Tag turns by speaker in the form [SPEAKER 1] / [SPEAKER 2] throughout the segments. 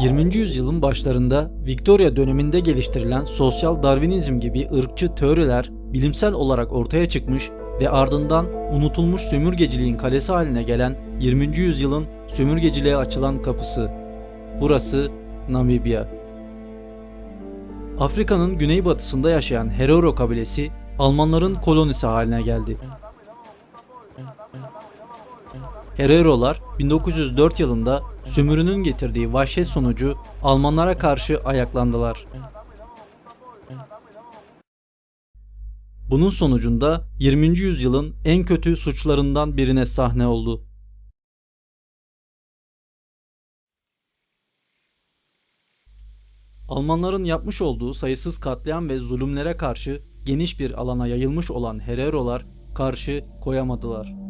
[SPEAKER 1] 20. yüzyılın başlarında Victoria döneminde geliştirilen sosyal Darwinizm gibi ırkçı teoriler bilimsel olarak ortaya çıkmış ve ardından unutulmuş sömürgeciliğin kalesi haline gelen 20. yüzyılın sömürgeciliğe açılan kapısı. Burası Namibya. Afrika'nın güneybatısında yaşayan Herero kabilesi Almanların kolonisi haline geldi. Hererolar 1904 yılında sömürünün getirdiği vahşet sonucu Almanlara karşı ayaklandılar. Bunun sonucunda 20. yüzyılın en kötü suçlarından birine sahne oldu. Almanların yapmış olduğu sayısız katliam ve zulümlere karşı geniş bir alana yayılmış olan Hererolar karşı koyamadılar.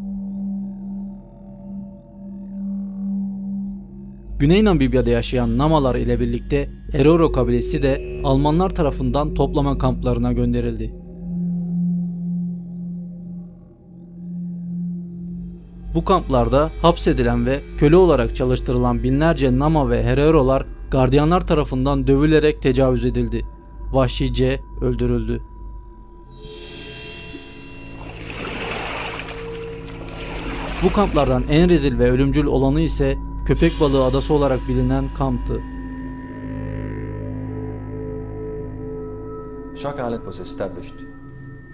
[SPEAKER 1] Güney Namibya'da yaşayan Namalar ile birlikte Herero kabilesi de Almanlar tarafından toplama kamplarına gönderildi. Bu kamplarda hapsedilen ve köle olarak çalıştırılan binlerce Nama ve Hererolar gardiyanlar tarafından dövülerek tecavüz edildi. Vahşice öldürüldü. Bu kamplardan en rezil ve ölümcül olanı ise Köpek Balığı Adası olarak bilinen kamptı.
[SPEAKER 2] Shark Island was established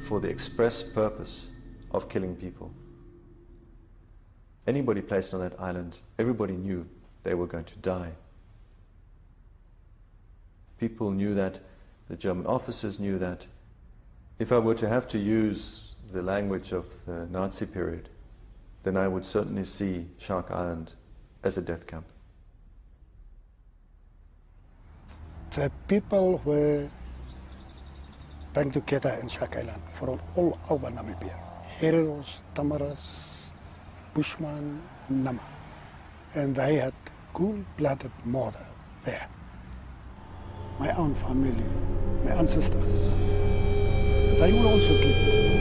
[SPEAKER 2] for the express purpose of killing people. Anybody placed on that island, everybody knew they were going to die. People knew that, the German officers knew that. If I were to have to use the language of the Nazi period, then I would certainly see Shark Island as a death camp.
[SPEAKER 3] The people were band together in Shark Island from all over Namibia. Hereros, Tamaras, Bushman, Nama. And they had cool-blooded murder there. My own family, my ancestors. They were also killed.